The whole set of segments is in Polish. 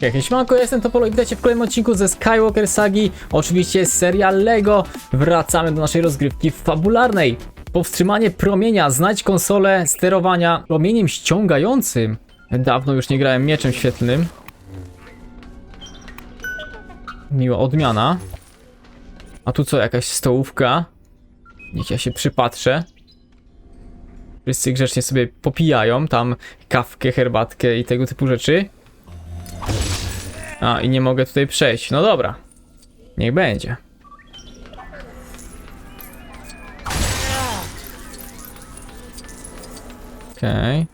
Jak siemanko, ja jestem Topolo i witajcie w kolejnym odcinku ze Skywalker Sagi, oczywiście z serial LEGO. Wracamy do naszej rozgrywki fabularnej. Powstrzymanie promienia, znajdź konsolę sterowania promieniem ściągającym. Dawno już nie grałem mieczem świetlnym. Miła odmiana. A tu co, jakaś stołówka? Niech ja się przypatrzę. Wszyscy grzecznie sobie popijają tam kawkę, herbatkę i tego typu rzeczy. A, i nie mogę tutaj przejść. No dobra. Niech będzie. Okej.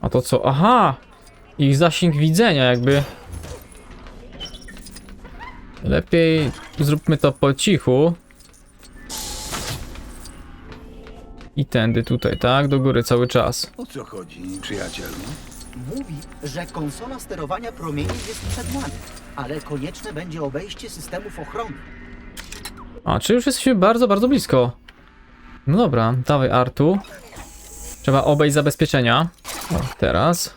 A to co? Aha! Ich zasięg widzenia jakby. Lepiej zróbmy to po cichu. I tędy tutaj, tak? Do góry cały czas. O co chodzi, przyjacielu? Mówi, że konsola sterowania promieniem jest przed nami, ale konieczne będzie obejście systemów ochrony. A, czy już jesteśmy bardzo, bardzo blisko. No dobra, dawaj Artu. Trzeba obejść zabezpieczenia. O, teraz.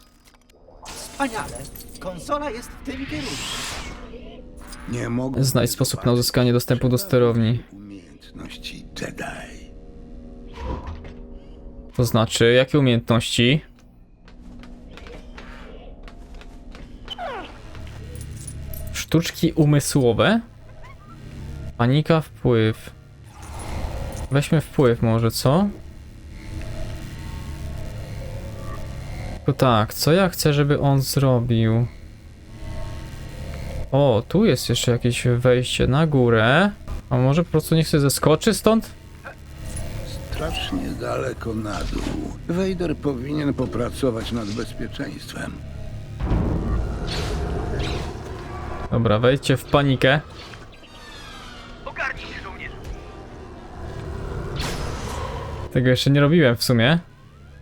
Wspaniale! Konsola jest w tym kierunku. Nie mogę. Znajdź sposób na uzyskanie dostępu do sterowni. Umiejętności Jedi. To znaczy, jakie umiejętności? Sztuczki umysłowe? Panika, wpływ. Weźmy wpływ może, co? To tak, co ja chcę, żeby on zrobił? O, tu jest jeszcze jakieś wejście na górę. A może po prostu niech sobie zeskoczy stąd? Strasznie daleko na dół. Vader powinien popracować nad bezpieczeństwem. Dobra, wejdźcie w panikę. Tego jeszcze nie robiłem w sumie.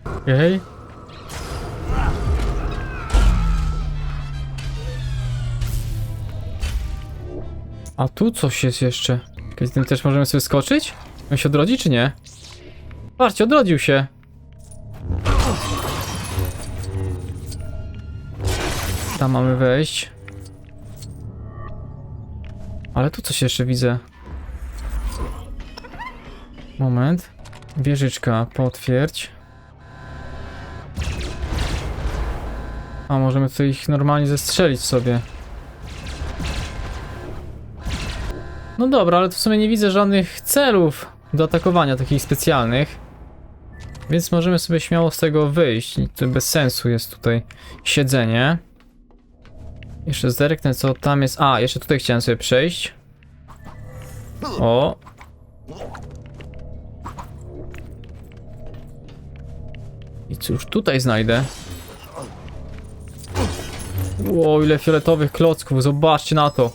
Okej. A tu coś jest jeszcze. Z tym też możemy sobie skoczyć? On się odrodzi czy nie? Patrzcie, odrodził się. Tam mamy wejść. Ale tu coś jeszcze widzę. Moment. Wieżyczka, potwierdź. A możemy tutaj ich normalnie zestrzelić sobie. No dobra, ale tu w sumie nie widzę żadnych celów do atakowania takich specjalnych. Więc możemy sobie śmiało z tego wyjść. To bez sensu jest tutaj siedzenie. Jeszcze zerknę co tam jest. A, jeszcze tutaj chciałem sobie przejść. O. I cóż tutaj znajdę? Ło, ile fioletowych klocków, zobaczcie na to.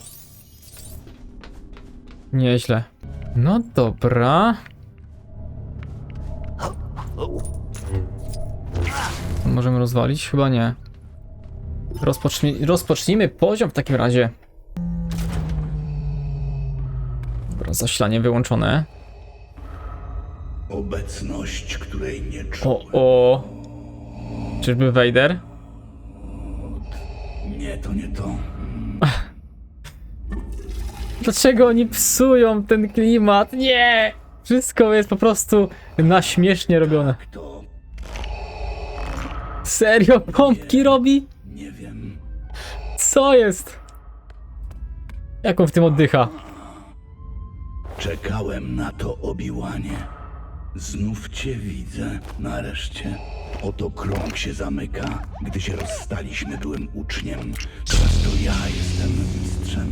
Nieźle. No dobra. Możemy rozwalić? Chyba nie. Rozpocznij, rozpocznijmy poziom w takim razie. Dobra, zasilanie wyłączone. Obecność, której nie O, czułem. o. Czyżby Vader? Nie, to nie to. Dlaczego oni psują ten klimat? Nie! Wszystko jest po prostu na śmiesznie robione. Serio? Pompki robi? nie wiem. Co jest? Jak on w tym oddycha? Czekałem na to obiłanie. Znów cię widzę, nareszcie. Oto krąg się zamyka. Gdy się rozstaliśmy, byłem uczniem. Teraz to ja jestem mistrzem.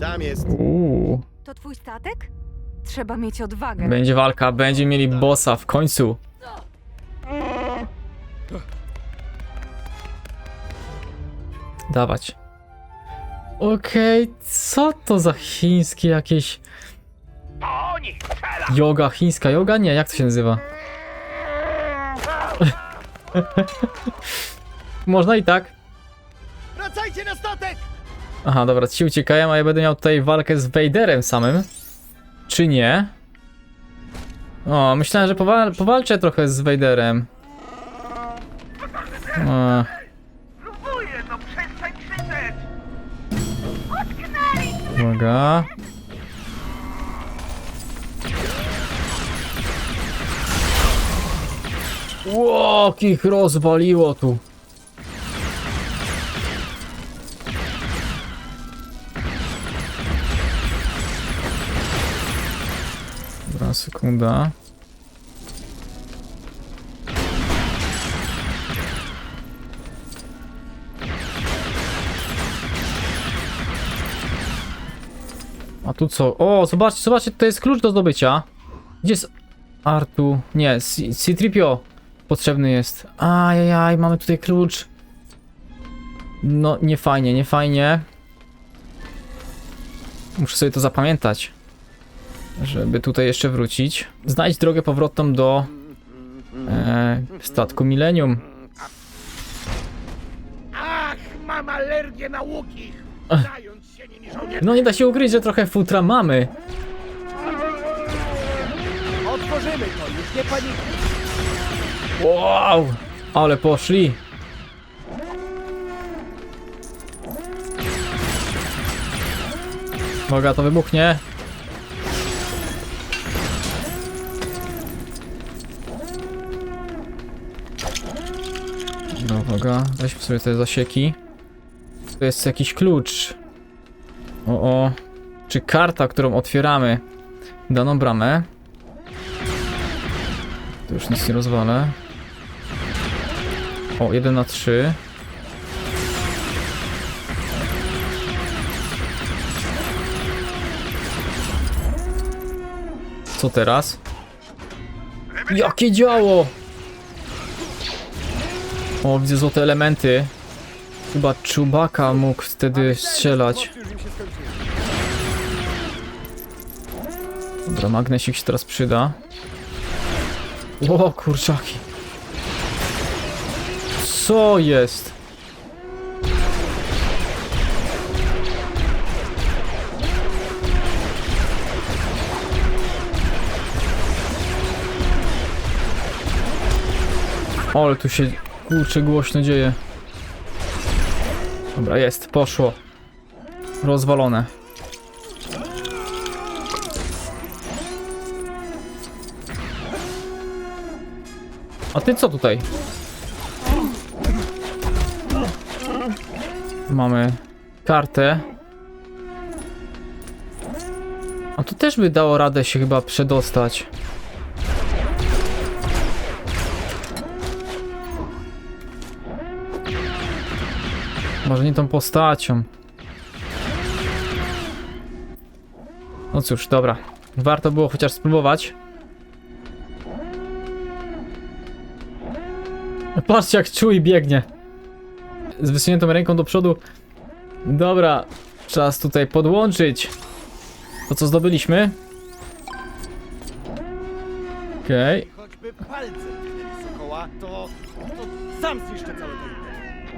Tam jest. Uuu. To twój statek? Trzeba mieć odwagę. Będzie walka, będzie mieli bossa w końcu. Dawać. Okej, co to za chińskie jakieś... Yoga, chińska yoga? Nie, jak to się nazywa? Można i tak. Wracajcie na statek! Aha, dobra, ci uciekają, a ja będę miał tutaj walkę z Vaderem samym. Czy nie? O, myślałem, że powal powalczę trochę z Vaderem. O, uwaga. Ło, ich rozwaliło tu. Dobra, sekunda. A tu co? O, zobaczcie, zobaczcie, to jest klucz do zdobycia. Gdzie jest Artu? Nie, C- C-Tripio potrzebny jest. Ajajaj, mamy tutaj klucz. No, nie fajnie, nie fajnie. Muszę sobie to zapamiętać. Żeby tutaj jeszcze wrócić. Znajdź drogę powrotną do e, statku Millennium. Ach, mam alergię na łukich! No nie da się ukryć, że trochę futra mamy. Otworzymy to, już nie panikuj. Wow! Ale poszli. Uwaga, to wybuchnie. No, uwaga, weźmy sobie te zasieki. To jest jakiś klucz. O, o. Czy karta, którą otwieramy daną bramę. To już nic nie rozwalę. O, 1 na 3. Co teraz? Jakie działo! O, widzę złote elementy. Chyba Czubaka mógł wtedy strzelać. Dobra, magnesik się teraz przyda. O, kurczaki. Co jest? O, ale tu się kurczę głośno dzieje. Dobra, jest, poszło. Rozwalone. A ty co tutaj? Mamy kartę. A tu też by dało radę się chyba przedostać. Może nie tą postacią. No cóż, dobra. Warto było chociaż spróbować. Patrzcie jak czuj biegnie. Z wysuniętą ręką do przodu. Dobra, czas tutaj podłączyć to co zdobyliśmy. Okej. Choćby palce to, to sam zniszczę całe to.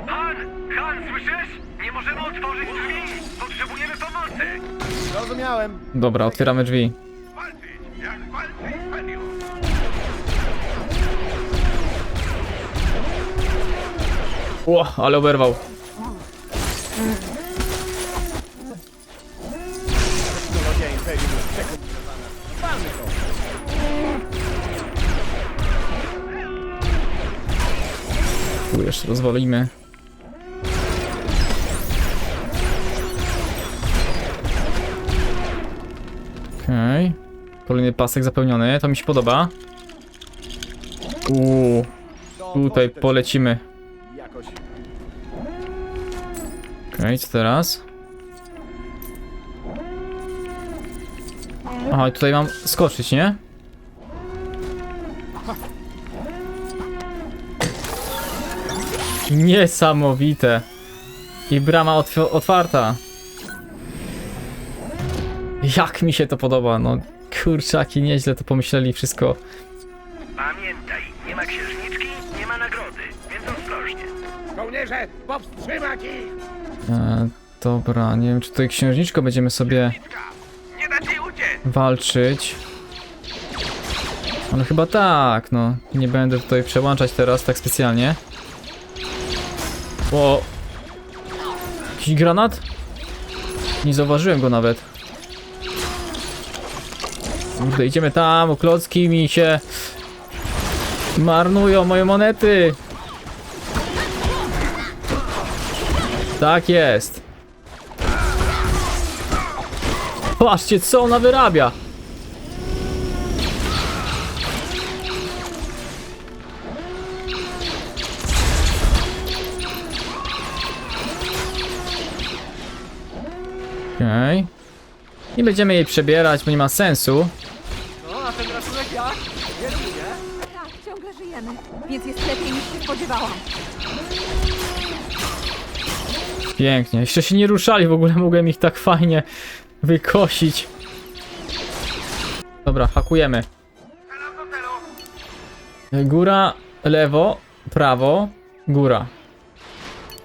Han! Han, słyszysz? Nie możemy otworzyć drzwi! Potrzebujemy pomocy! Zrozumiałem. Dobra, otwieramy drzwi. Walczyć! Jak! Ło, ale oberwał. Technologia Imperium jest. Tu jeszcze rozwalimy. Kolejny pasek zapełniony, to mi się podoba. Uuu, tutaj polecimy. Okej, co teraz? Aha, tutaj mam skoczyć, nie? Niesamowite. I brama otw- otwarta. Jak mi się to podoba, no kurczaki, nieźle to pomyśleli wszystko. Pamiętaj, nie ma księżniczki, nie ma nagrody, więc ostrożnie. Żołnierze, powstrzymać ich! E, dobra, nie wiem czy tutaj księżniczko będziemy sobie Nie da ci uciec! walczyć. Ale chyba tak, no. Nie będę tutaj przełączać teraz tak specjalnie. O! Jakiś granat? Nie zauważyłem go nawet. Kurde, idziemy tam, o klocki mi się marnują moje monety. Tak jest. Patrzcie, co ona wyrabia. Okej. Nie będziemy jej przebierać, bo nie ma sensu. No, a ten ratunek? Jest, nie? Tak, ciągle żyjemy, więc jest lepiej niż się spodziewałam. Pięknie. Jeszcze się nie ruszali, w ogóle mogłem ich tak fajnie wykosić. Dobra, hakujemy. Góra, lewo, prawo, góra.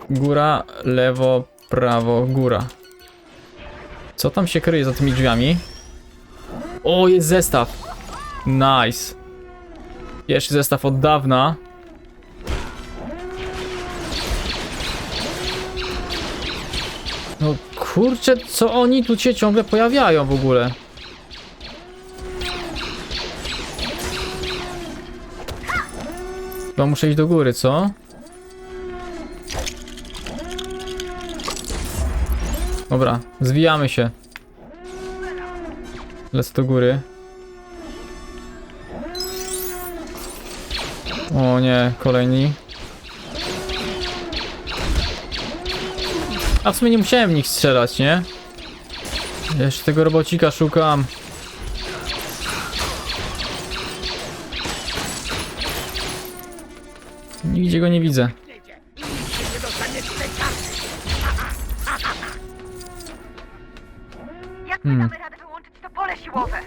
Góra, lewo, prawo, góra. Co tam się kryje za tymi drzwiami? O, jest zestaw. Nice. Pierwszy zestaw od dawna. No kurczę, co oni tu się ciągle pojawiają w ogóle? Chyba muszę iść do góry, co? Dobra, zwijamy się. Lecę do góry. O nie, kolejni. A w sumie nie musiałem w nich strzelać, nie? Jeszcze tego robocika szukam. Nigdzie go nie widzę. Pole siłowe?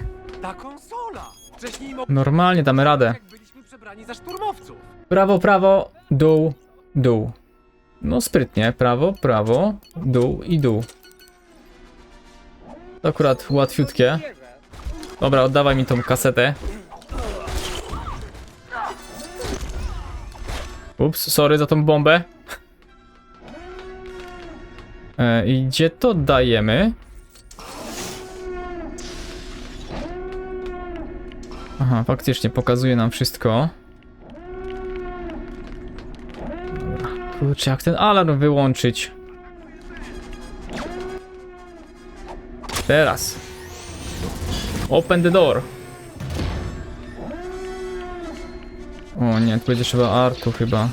Ta konsola! Wcześniej. Normalnie damy radę. Jak byliśmy przebrani za szturmowców. Prawo, prawo, dół, dół. No sprytnie. Prawo, prawo, dół i dół. To akurat łatwiutkie. Dobra, oddawaj mi tą kasetę. Ups, sorry za tą bombę. E, I gdzie to dajemy? Aha, faktycznie pokazuje nam wszystko. Dobra, kurczę, jak ten alarm wyłączyć? Teraz. Open the door. O nie, tu będzie trzeba artu chyba.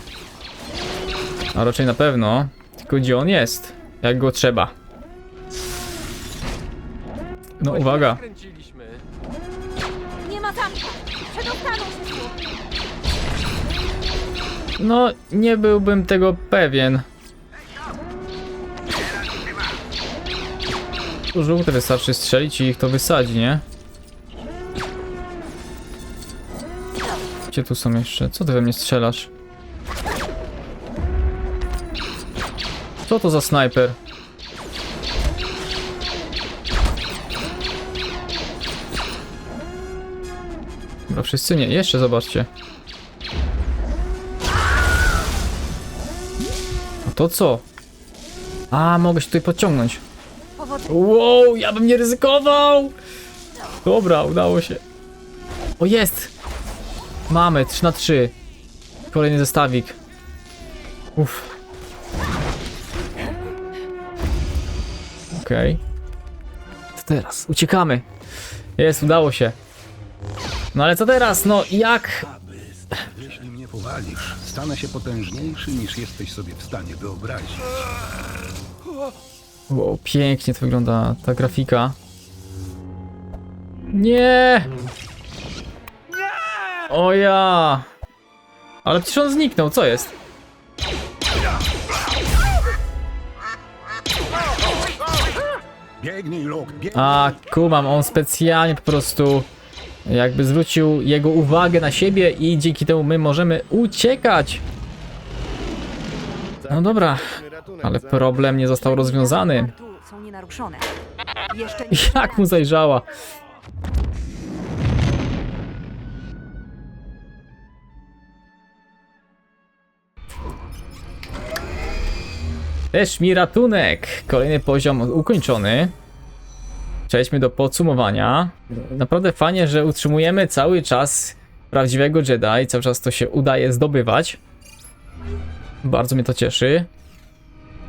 A raczej na pewno. Tylko gdzie on jest? Jak go trzeba? No uwaga. No, nie byłbym tego pewien. Tu żółte wystarczy strzelić i ich to wysadzi, nie? Gdzie tu są jeszcze? Co ty we mnie strzelasz? Co to za snajper? Dobra, wszyscy nie. Jeszcze zobaczcie. A to co? A, mogę się tutaj podciągnąć. Wow, ja bym nie ryzykował! Dobra, udało się. O, jest! Mamy, 3 na 3 Kolejny zestawik. Uff. Okej. Co teraz? Uciekamy. Jest, udało się. No ale co teraz? No jak? Jeśli mnie powalisz, stanę się potężniejszy niż jesteś sobie w stanie wyobrazić. Wow, pięknie to wygląda ta grafika. Nie! O ja! Ale przecież on zniknął, co jest? Biegnij, Luke, biegnij! A, kumam, on specjalnie po prostu jakby zwrócił jego uwagę na siebie i dzięki temu my możemy uciekać. No dobra, ale problem nie został rozwiązany. Jak mu zajrzała? Też mi ratunek! Kolejny poziom ukończony. Przejdźmy do podsumowania. Naprawdę fajnie, że utrzymujemy cały czas prawdziwego Jedi. Cały czas to się udaje zdobywać. Bardzo mnie to cieszy.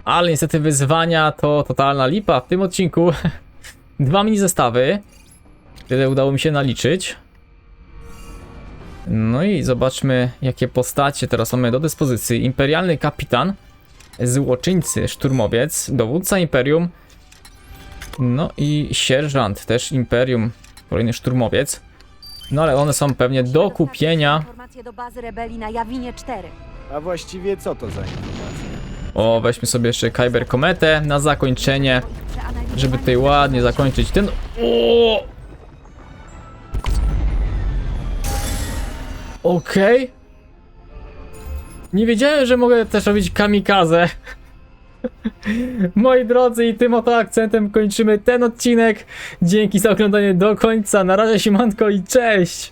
Ale niestety wyzwania to totalna lipa w tym odcinku. Dwa mini zestawy. Tyle udało mi się naliczyć. No i zobaczmy, jakie postacie teraz mamy do dyspozycji. Imperialny kapitan, złoczyńcy, szturmowiec, dowódca imperium. No i sierżant, też imperium, kolejny szturmowiec. No ale one są pewnie do kupienia. Informacje do bazy rebelii na Jawinie 4. A właściwie co to za informacja? O, weźmy sobie jeszcze Kyber Kometę na zakończenie, żeby tutaj ładnie zakończyć ten... O! Okej. Nie wiedziałem, że mogę też robić kamikaze. Moi drodzy, i tym oto akcentem kończymy ten odcinek. Dzięki za oglądanie do końca. Na razie, siemanko i cześć!